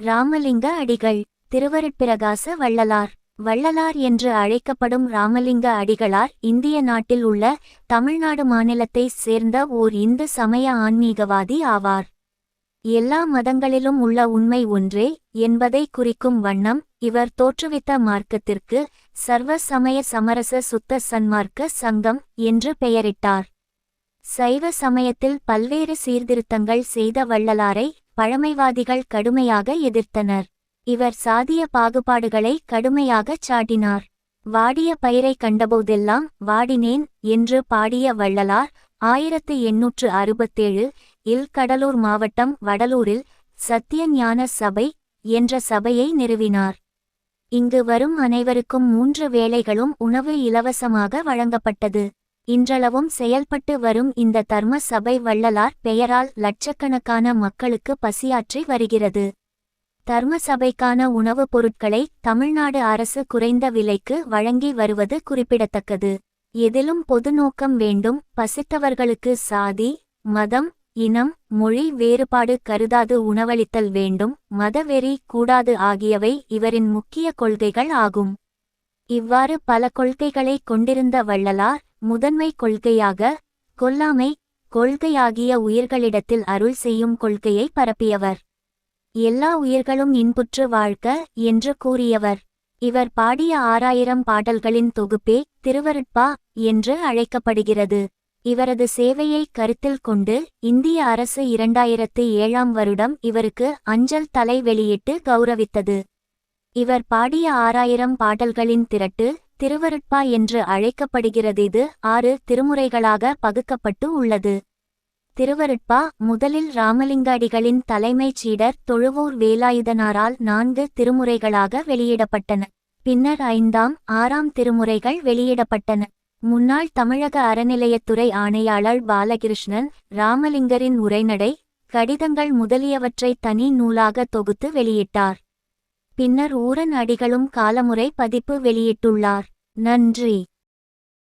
ராமலிங்க அடிகள் திருவருட்பிரகாச வள்ளலார். வள்ளலார் என்று அழைக்கப்படும் ராமலிங்க அடிகளார் இந்திய நாட்டில் உள்ள தமிழ்நாடு மாநிலத்தைச் சேர்ந்த ஓர் இந்து சமய ஆன்மீகவாதி ஆவார். எல்லா மதங்களிலும் உள்ள உண்மை ஒன்றே என்பதை குறிக்கும் வண்ணம் இவர் தோற்றுவித்த மார்க்கத்திற்கு சர்வ சமய சமரச சுத்த சன்மார்க்க சங்கம் என்று பெயரிட்டார். சைவ சமயத்தில் பல்வேறு சீர்திருத்தங்கள் செய்த வள்ளலாரை பழமைவாதிகள் கடுமையாக எதிர்த்தனர். இவர் சாதிய பாகுபாடுகளை கடுமையாகச் சாட்டினார். வாடிய பயிரை கண்டபோதெல்லாம் வாடினேன் என்று பாடிய வள்ளலார் ஆயிரத்து எண்ணூற்று அறுபத்தேழு இல் கடலூர் மாவட்டம் வடலூரில் சத்திய ஞான சபை என்ற சபையை நிறுவினார். இங்கு வரும் அனைவருக்கும் மூன்று வேளைகளும் உணவு இலவசமாக வழங்கப்பட்டது. இன்றளவும் செயல்பட்டு வரும் இந்த தர்ம சபை வள்ளலார் பெயரால் லட்சக்கணக்கான மக்களுக்கு பசியாற்றி வருகிறது. தர்ம சபைக்கான உணவுப் பொருட்களை தமிழ்நாடு அரசு குறைந்த விலைக்கு வழங்கி வருவது குறிப்பிடத்தக்கது. எதிலும் பொது நோக்கம் வேண்டும். பசித்தவர்களுக்கு சாதி மதம் இனம் மொழி வேறுபாடு கருதாது உணவளித்தல் வேண்டும். மதவெறி கூடாது ஆகியவை இவரின் முக்கிய கொள்கைகள் ஆகும். இவ்வாறு பல கொள்கைகளை கொண்டிருந்த வள்ளலார் முதன்மை கொள்கையாக கொல்லாமை கொள்கையாகிய உயிர்களிடத்தில் அருள் செய்யும் கொள்கையை பரப்பியவர். எல்லா உயிர்களும் இன்புற்று வாழ்க என்று கூறியவர். இவர் பாடிய ஆறாயிரம் பாடல்களின் தொகுப்பே திருவருட்பா என்று அழைக்கப்படுகிறது. இவரது சேவையை கருத்தில் கொண்டு இந்திய அரசு இரண்டாயிரத்து ஏழாம் வருடம் இவருக்கு அஞ்சல் தலை வெளியிட்டு கௌரவித்தது. இவர் பாடிய ஆறாயிரம் பாடல்களின் திரட்டு திருவருட்பா என்று அழைக்கப்படுகிறது இது ஆறு திருமுறைகளாக பகுக்கப்பட்டு உள்ளது. திருவருட்பா முதலில் ராமலிங்காடிகளின் தலைமைச் சீடர் தொழுவூர் வேலாயுதனாரால் நான்கு திருமுறைகளாக வெளியிடப்பட்டன. பின்னர் ஐந்தாம் ஆறாம் திருமுறைகள் வெளியிடப்பட்டன. முன்னாள் தமிழக அறநிலையத்துறை ஆணையாளர் பாலகிருஷ்ணன் ராமலிங்கரின் உரைநடை கடிதங்கள் முதலியவற்றை தனி நூலாக தொகுத்து வெளியிட்டார். பின்னர் ஊரன் அடிகளும் காலமுறை பதிப்பு வெளியிட்டுள்ளார். நன்றி.